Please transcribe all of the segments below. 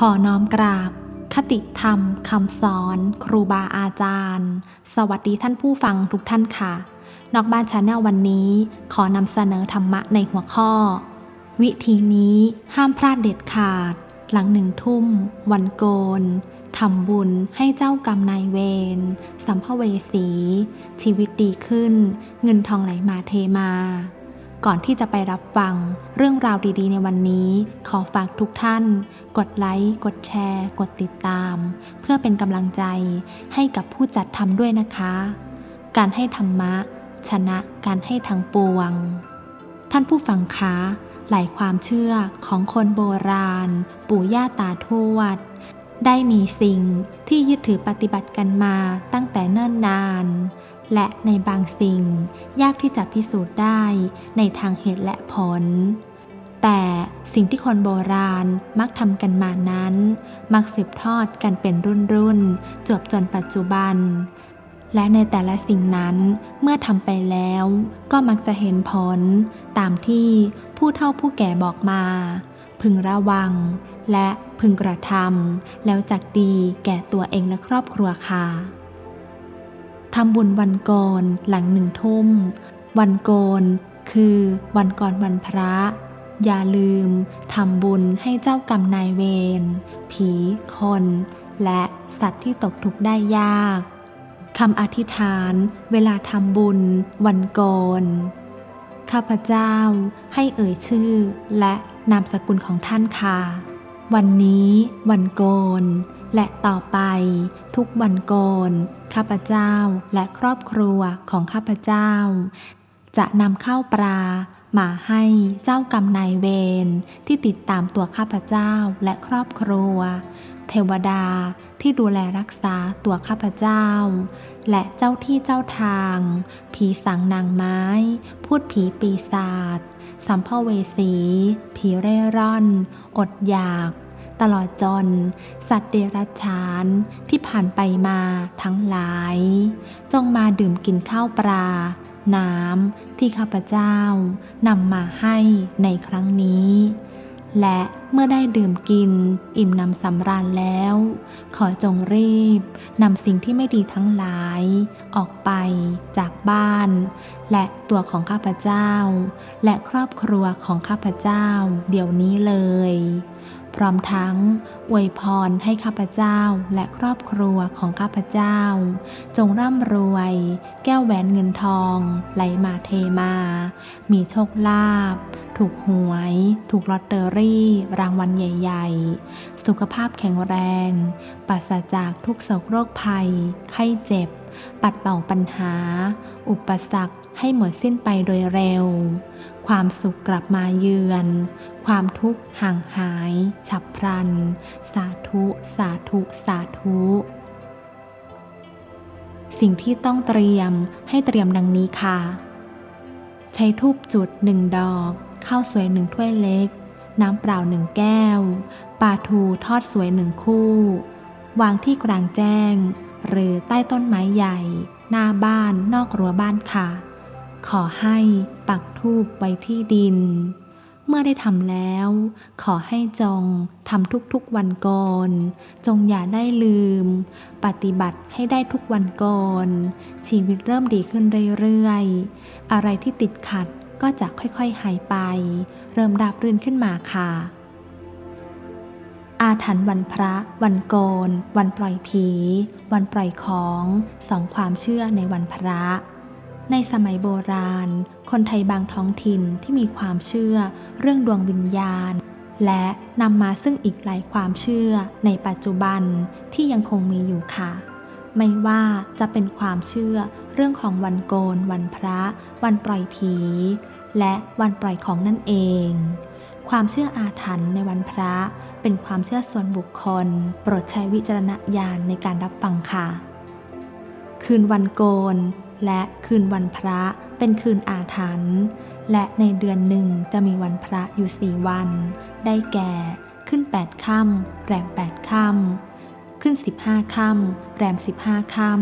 ขอน้อมกราบ คติธรรมคำสอน ครูบาอาจารย์ สวัสดีท่านผู้ฟังทุกท่านค่ะ นอกบ้านชาแนลวันนี้ ขอนำเสนอธรรมะในหัวข้อ วิธีนี้ห้ามพลาดเด็ดขาด หลังหนึ่งทุ่ม วันโกนทำบุญให้เจ้ากรรมนายเวรสัมภเวสี ชีวิตดีขึ้น เงินทองไหลมาเทมา ก่อนที่จะไปรับฟังเรื่องราวดีๆ ในวันนี้ ขอฝากทุกท่าน กดไลค์กดแชร์ กดติดตาม เพื่อเป็นกำลังใจให้กับผู้จัดทำด้วยนะคะ การให้ธรรมะ ชนะการให้ทางปวง ท่านผู้ฟังคะหลายความเชื่อของคนโบราณ ปู่ย่าตาทวด ได้มีสิ่งที่ยึดถือปฏิบัติกันมาตั้งแต่เนิ่นนาน และในบางสิ่ง ยากที่จะพิสูจน์ได้ในทางเหตุและผล แต่สิ่งที่คนโบราณมักทำกันมานั้น มักสืบทอดกันเป็นรุ่นรุ่นจบจนปัจจุบัน และในแต่ละสิ่งนั้นเมื่อทำไปแล้ว ก็มักจะเห็นผล ตามที่ผู้เฒ่าผู้แก่บอกมา พึงระวัง และพึงกระทำแล้วจักดีแก่ตัวเองและครอบครัวค่ะ ทำบุญวันโกนหลังหนึ่งทุ่ม วันโกนคือวันก่อนวันพระ อย่าลืมทำบุญให้เจ้ากรรมนายเวร ผี คน และสัตว์ที่ตกทุกข์ได้ยากคำอธิษฐานเวลาทำบุญวันโกนข้าพเจ้าให้เอ่ยชื่อและนามสกุลของท่านค่ะ วันนี้วันโกน และต่อไปทุกวันโกน ข้าพเจ้าและครอบครัวของข้าพเจ้า จะนำข้าวปลามาให้เจ้ากรรมนายเวรที่ติดตามตัวข้าพเจ้าและครอบครัว เทวดาที่ดูแลรักษาตัวข้าพเจ้า และเจ้าที่เจ้าทาง ผีสางนางไม้ พูดผีปีศาจสัมภเวสี ผีเร่ร่อน อดอยาก ตลอดจน สัตว์เดรัจฉานที่ผ่านไปมาทั้งหลาย จงมาดื่มกินข้าวปลา น้ำที่ข้าพเจ้านำมาให้ในครั้งนี้ และเมื่อได้ดื่มกินอิ่มนำสำราญแล้ว ขอจงรีบนำสิ่งที่ไม่ดีทั้งหลาย ออกไปจากบ้าน และตัวของข้าพเจ้า และครอบครัวของข้าพเจ้า เดี๋ยวนี้เลย พร้อมทั้งอวยพรให้ข้าพเจ้าและครอบครัวของข้าพเจ้า จงร่ำรวย แก้วแหวนเงินทอง ไหลมาเทมา มีโชคลาภถูกหวย ถูกลอตเตอรี่ รางวัลใหญ่ ๆ สุขภาพแข็งแรงปราศจากทุกโศกโรคภัย ไข้เจ็บ ปัดเป่าปัญหา อุปสรรค ให้หมดสิ้นไปโดยเร็ว ความสุขกลับมาเยือน ความทุกข์ห่างหาย ฉับพลัน สาธุ สาธุ สาธุ สิ่งที่ต้องเตรียมให้เตรียมดังนี้ค่ะ ใช้ทูบจุดหนึ่งดอกข้าวสวยหนึ่งถ้วยเล็ก น้ำเปล่าหนึ่งแก้ว ปลาทูทอดสวยหนึ่งคู่ วางที่กลางแจ้ง หรือใต้ต้นไม้ใหญ่ หน้าบ้านนอกรั้วบ้านค่ะ ขอให้ปักทูบไว้ที่ดิน เมื่อได้ทำแล้ว ขอให้จงทำทุกๆวันก่อน จงอย่าได้ลืม ปฏิบัติให้ได้ทุกวันก่อน ชีวิตเริ่มดีขึ้นเรื่อยๆ อะไรที่ติดขัดก็จะค่อยๆหายไป เริ่มราบรื่นขึ้นมาค่ะ อาถรรพ์วันพระ วันโกน วันปล่อยผี วันปล่อยของ สองความเชื่อในวันพระ ในสมัยโบราณ คนไทยบางท้องถิ่นที่มีความเชื่อเรื่องดวงวิญญาณ และนำมาซึ่งอีกหลายความเชื่อในปัจจุบันที่ยังคงมีอยู่ค่ะ ไม่ว่าจะเป็นความเชื่อเรื่องของวันโกน วันพระ วันปล่อยผี และวันปล่อยของนั่นเอง ความเชื่ออาถรรพ์ในวันพระ เป็นความเชื่อส่วนบุคคล โปรดใช้วิจารณญาณในการรับฟังค่ะคืนวันโกน และคืนวันพระเป็นคืนอาถรรพ์และในเดือนหนึ่งจะมีวันพระอยู่สี่วัน ได้แก่ขึ้นแปดค่ำแรมแปดค่ำขึ้นสิบห้าค่ำแรมสิบห้าค่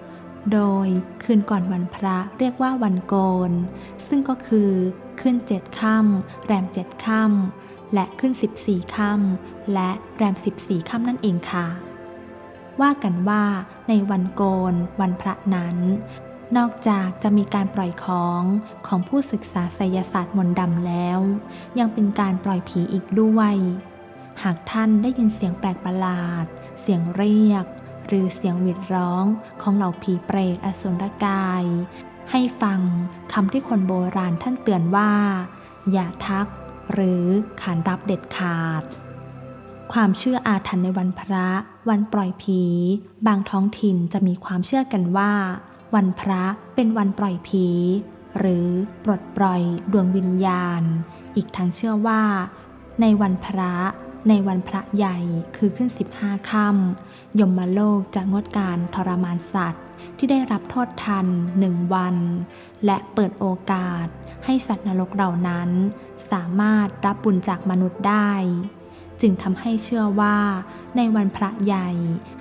ำโดยคืนก่อนวันพระเรียกว่าวันโกน ซึ่งก็คือขึ้นเจ็ดค่ำแรมเจ็ดค่ำและขึ้น 14ค่ำและแรม 14ค่ำนั่นเองค่ะว่ากันว่าในวันโกนวันพระนั้น นอกจากจะมีการปล่อยของของผู้ศึกษาไสยศาสตร์มนต์ดำแล้ว ยังเป็นการปล่อยผีอีกด้วย หากท่านได้ยินเสียงแปลกประหลาด เสียงเรียก หรือเสียงหวิดร้องของเหล่าผีเปรตอสุรกาย ให้ฟังคำที่คนโบราณท่านเตือนว่า อย่าทัก หรือขานรับเด็ดขาด ความเชื่ออาถรรพ์ในวันพระ วันปล่อยผี บางท้องถิ่นจะมีความเชื่อกันว่า วันพระเป็นวันปล่อยผี หรือปลดปล่อยดวงวิญญาณ อีกทั้งเชื่อว่า ในวันพระในวันพระใหญ่คือขึ้น 15ค่ำยมโลกจะงดการทรมานสัตว์ ที่ได้รับโทษทันหนึ่งวัน และเปิดโอกาสให้สัตว์นรกเหล่านั้น สามารถรับบุญจากมนุษย์ได้ จึงทำให้เชื่อว่าในวันพระใหญ่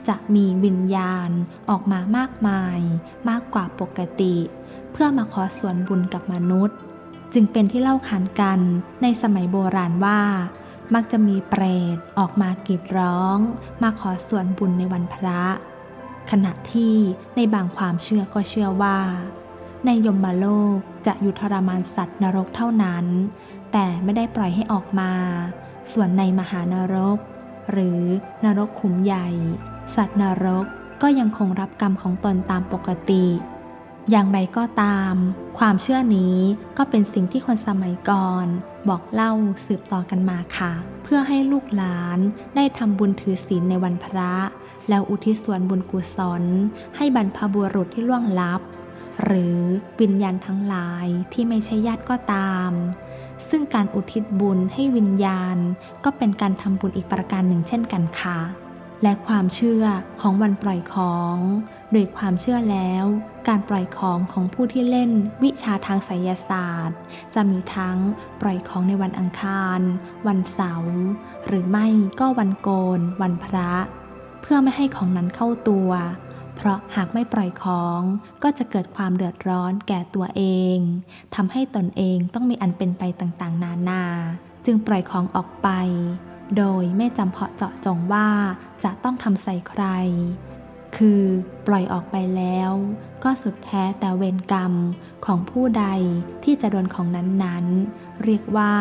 จะมีวิญญาณออกมามากมายมากกว่าปกติ เพื่อมาขอส่วนบุญกับมนุษย์ จึงเป็นที่เล่าขานกันในสมัยโบราณว่า มักจะมีเปรตออกมากรีดร้อง มาขอส่วนบุญในวันพระ ขณะที่ในบางความเชื่อก็เชื่อว่า ในยมโลกจะอยู่ทรมานสัตว์นรกเท่านั้น แต่ไม่ได้ปล่อยให้ออกมา ส่วนในมหานรก หรือนรกขุมใหญ่ สัตว์นรกก็ยังคงรับกรรมของตนตามปกติ อย่างไรก็ตาม ความเชื่อนี้ก็เป็นสิ่งที่คนสมัยก่อน บอกเล่าสืบต่อกันมาค่ะ เพื่อให้ลูกหลานได้ทำบุญถือศีลในวันพระ แล้วอุทิศส่วนบุญกุศล ให้บรรพบุรุษที่ล่วงลับ หรือวิญญาณทั้งหลายที่ไม่ใช่ญาติก็ตาม ซึ่งการอุทิศบุญให้วิญญาณ ก็เป็นการทำบุญอีกประการหนึ่งเช่นกันค่ะ และความเชื่อของวันปล่อยของ โดยความเชื่อแล้ว การปล่อยของของผู้ที่เล่นวิชาทางไสยศาสตร์ จะมีทั้งปล่อยของในวันอังคาร วันเสาร์หรือไม่ก็วันโกน วันพระ เพื่อไม่ให้ของนั้นเข้าตัว เพราะหากไม่ปล่อยของก็จะเกิดความเดือดร้อนแก่ตัวเองทำให้ตนเองต้องมีอันเป็นไปต่างๆ นานา จึงปล่อยของออกไป โดยไม่จำเพาะเจาะจงว่าจะต้องทำใส่ใคร คือปล่อยออกไปแล้ว ก็สุดแท้แต่เวรกรรมของผู้ใดที่จะโดนของนั้นๆ เรียกว่า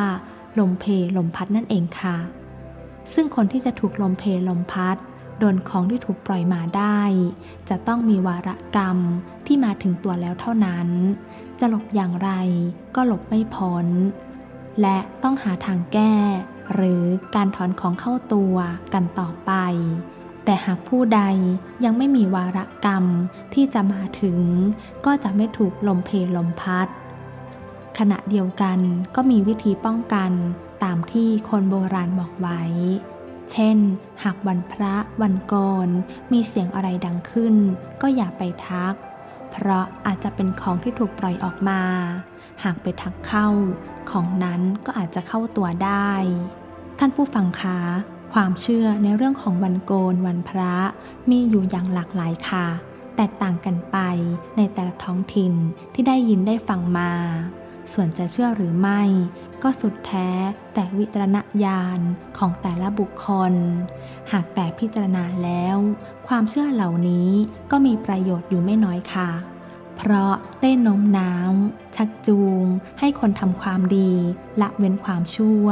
ลมเพลลมพัดนั่นเองค่ะ ซึ่งคนที่จะถูกลมเพลมพัด โดนของที่ถูกปล่อยมาได้ จะต้องมีวาระกรรมที่มาถึงตัวแล้วเท่านั้น จะหลบอย่างไรก็หลบไม่พ้น และต้องหาทางแก้ หรือการถอนของเข้าตัวกันต่อไป แต่หากผู้ใดยังไม่มีวาระกรรมที่จะมาถึง ก็จะไม่ถูกลมเพลลมพัด ขณะเดียวกันก็มีวิธีป้องกันตามที่คนโบราณบอกไว้ เช่น หากวันพระวันโกนมีเสียงอะไรดังขึ้น ก็อย่าไปทัก เพราะอาจจะเป็นของที่ถูกปล่อยออกมา หากไปทักเข้า ของนั้นก็อาจจะเข้าตัวได้ ท่านผู้ฟังคะความเชื่อในเรื่องของวันโกนวันพระมีอยู่อย่างหลากหลายค่ะ แตกต่างกันไปในแต่ละท้องถิ่นที่ได้ยินได้ฟังมา ส่วนจะเชื่อหรือไม่ ก็สุดแท้แต่วิจารณญาณของแต่ละบุคคล หากแต่พิจารณาแล้ว ความเชื่อเหล่านี้ก็มีประโยชน์อยู่ไม่น้อยค่ะ เพราะได้โน้มน้าวชักจูง ให้คนทำความดีละเว้นความชั่ว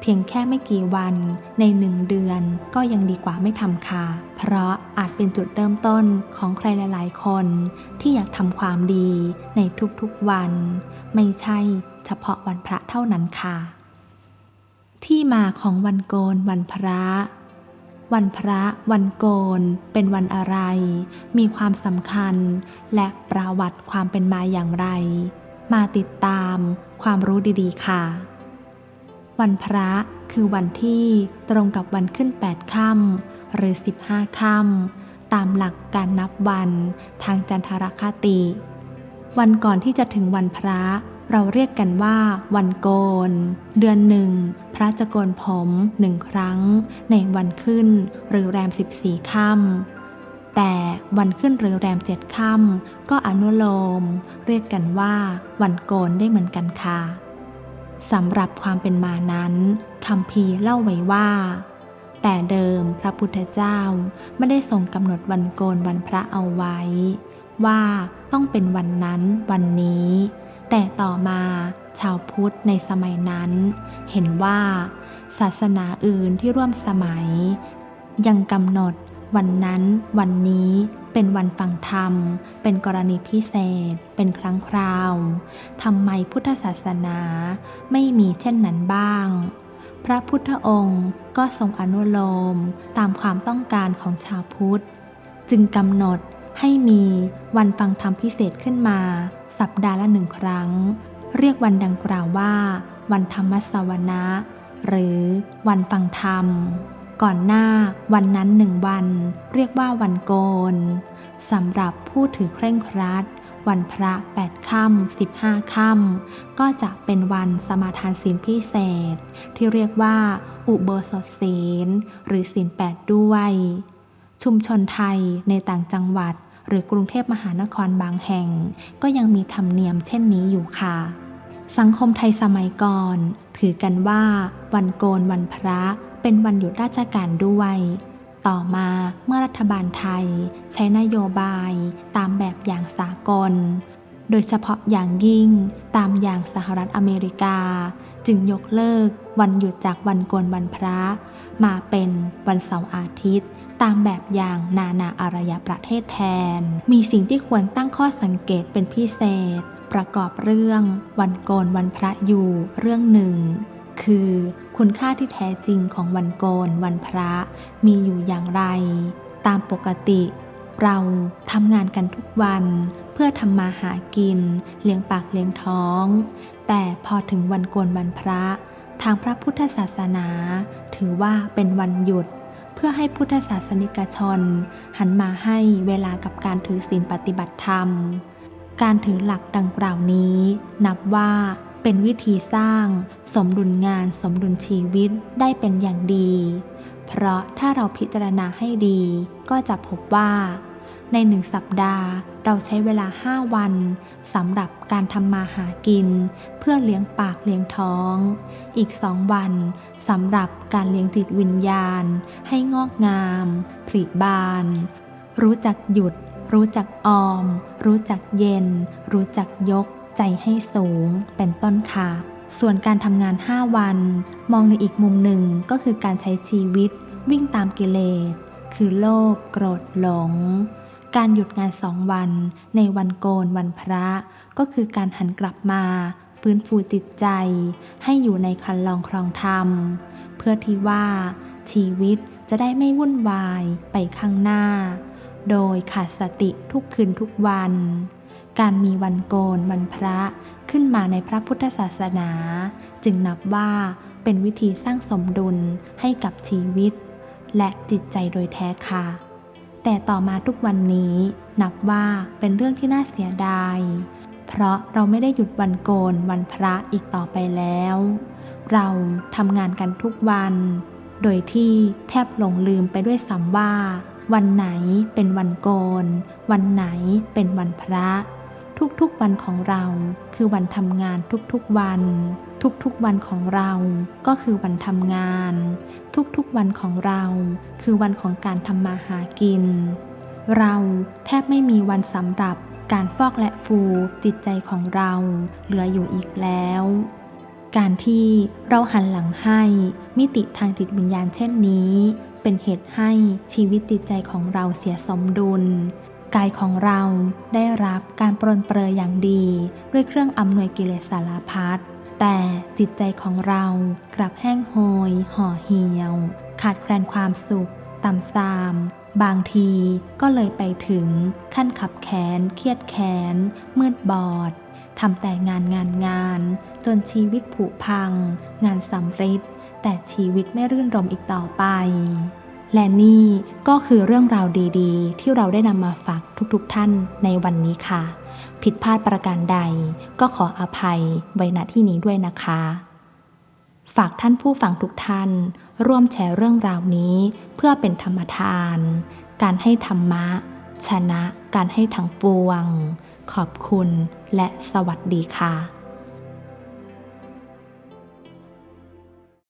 เพียงแค่ไม่กี่วันในหนึ่งเดือนก็ยังดีกว่าไม่ทำค่ะ เพราะอาจเป็นจุดเริ่มต้นของใครหลาย ๆ คน ที่อยากทำความดีในทุกๆวัน ไม่ใช่เฉพาะวันพระเท่านั้นค่ะ ที่มาของวันโกนวันพระ วันพระ วันโกน เป็นวันอะไร มีความสำคัญ และประวัติความเป็นมาอย่างไร มาติดตามความรู้ดีๆ ค่ะ วันพระคือวันที่ตรงกับวันขึ้น 8 ค่ำหรือ 15 ค่ำตามหลักการนับวันทางจันทรคติ วันก่อนที่จะถึงวันพระ เราเรียกกันว่า วันโกน เดือนหนึ่ง พระจะโกนผมหนึ่งครั้ง ในวันขึ้นหรือแรม 14ค่ำแต่วันขึ้นหรือแรมเจ็ดค่ำก็อนุโลม เรียกกันว่า วันโกนได้เหมือนกันค่ะสำหรับความเป็นมานั้นคำพีเล่าไว้ว่า แต่เดิมพระพุทธเจ้าไม่ได้ทรงกำหนดวันโกนวันพระเอาไว้ ว่าต้องเป็นวันนั้นวันนี้ แต่ต่อมาชาวพุทธในสมัยนั้น เห็นว่า ศาสนาอื่นที่ร่วมสมัย ยังกำหนดวันนั้นวันนี้เป็นวันฟังธรรม เป็นกรณีพิเศษ เป็นครั้งคราวทำไมพุทธศาสนาไม่มีเช่นนั้นบ้าง พระพุทธองค์ก็ทรงอนุโลมตามความต้องการของชาวพุทธ จึงกำหนดให้มีวันฟังธรรมพิเศษขึ้นมา สัปดาห์ละหนึ่งครั้ง เรียกวันดังกล่าวว่า วันธรรมสวนะ หรือวันฟังธรรม ก่อนหน้าวันนั้นหนึ่งวัน เรียกว่าวันโกนสำหรับผู้ถือเคร่งครัด วันพระ8ค่ำ15ค่ำก็จะเป็นวันสมาทานศีลพิเศษ ที่เรียกว่า อุโบสถศีล หรือศีลแปดด้วย ชุมชนไทยในต่างจังหวัด รือกรุงเทพมหานครบางแห่ง ก็ยังมีธรรมเนียมเช่นนี้อยู่ค่ะ สังคมไทยสมัยก่อน ถือกันว่า วันโกนวันพระเป็นวันหยุดราชการด้วย ต่อมาเมื่อรัฐบาลไทย ใช้นโยบายตามแบบอย่างสากล โดยเฉพาะอย่างยิ่งตามอย่างสหรัฐอเมริกา จึงยกเลิกวันหยุดจากวันโกนวันพระ มาเป็นวันเสาร์อาทิตย์ ตามแบบอย่างนานาอารยประเทศแทน มีสิ่งที่ควรตั้งข้อสังเกตเป็นพิเศษ ประกอบเรื่อง วันโกนวันพระอยู่เรื่องหนึ่ง คือคุณค่าที่แท้จริงของวันโกนวันพระ มีอยู่อย่างไร ตามปกติ เราทำงานกันทุกวัน เพื่อทำมาหากิน เลี้ยงปากเลี้ยงท้อง แต่พอถึงวันโกนวันพระ ทางพระพุทธศาสนา ถือว่าเป็นวันหยุด เพื่อให้พุทธศาสนิกชน หันมาให้เวลากับการถือศีลปฏิบัติธรรม การถือหลักดังกล่าวนี้ นับว่าเป็นวิธีสร้าง สมดุลงานสมดุลชีวิตได้เป็นอย่างดี เพราะถ้าเราพิจารณาให้ดีก็จะพบว่า ในหนึ่งสัปดาห์เราใช้เวลา 5 วันสำหรับการทำมาหากิน เพื่อเลี้ยงปากเลี้ยงท้อง อีกสองวัน สำหรับการเลี้ยงจิตวิญญาณ ให้งอกงามผลิบาน รู้จักหยุด รู้จักออม รู้จักเย็น รู้จักยก ใจให้สูง เป็นต้นค่ะ ส่วนการทำงาน 5 วัน มองในอีกมุมหนึ่งก็คือการใช้ชีวิต วิ่งตามกิเลส คือโลภโกรธหลง การหยุดงานสองวัน ในวันโกนวันพระ ก็คือการหันกลับมา ฟื้นฟูจิตใจ ให้อยู่ในคันลองครองธรรม เพื่อที่ว่าชีวิตจะได้ไม่วุ่นวายไปข้างหน้า โดยขาดสติทุกคืนทุกวัน การมีวันโกนวันพระขึ้นมาในพระพุทธศาสนา จึงนับว่าเป็นวิธีสร้างสมดุลให้กับชีวิต และจิตใจโดยแท้ค่ะ แต่ต่อมาทุกวันนี้นับว่าเป็นเรื่องที่น่าเสียดาย เพราะเราไม่ได้หยุดวันโกนวันพระอีกต่อไปแล้ว เราทำงานกันทุกวัน โดยที่แทบหลงลืมไปด้วยซ้ำว่า วันไหนเป็นวันโกน วันไหนเป็นวันพระ ทุกๆวันของเราคือวันทำงานทุกๆวัน ทุกๆวันของเราก็คือวันทำงาน ทุกๆวันของเราคือวันของการทำมาหากิน เราแทบไม่มีวันสำหรับ การฟอกและฟูจิตใจของเราเหลืออยู่อีกแล้ว การที่เราหันหลังให้ มิติทางจิตวิญญาณเช่นนี้ เป็นเหตุให้ชีวิตจิตใจของเราเสียสมดุล กายของเราได้รับการปรนเปรยอย่างดี ด้วยเครื่องอำนวยกิเลสสารพัดแต่จิตใจของเรากลับแห้งโหยห่อเหี่ยว ขาดแคลนความสุขต่ำทราม บางทีก็เลยไปถึงขั้นขับแขนเครียดแขนมืดบอดทำแต่งานงานงาน จนชีวิตผุพัง งานสำริดแต่ชีวิตไม่รื่นรมอีกต่อไป และนี่ก็คือเรื่องราวดีๆ ที่เราได้นำมาฝากทุกๆท่านในวันนี้ค่ะ ผิดพลาดประการใดก็ขออภัยไว้ณที่นี้ด้วยนะคะ ฝากท่านผู้ฟังทุกท่าน ร่วมแชร์เรื่องราวนี้ เพื่อเป็นธรรมทาน การให้ธรรมะ ชนะการให้ทั้งปวง ขอบคุณและสวัสดีค่ะ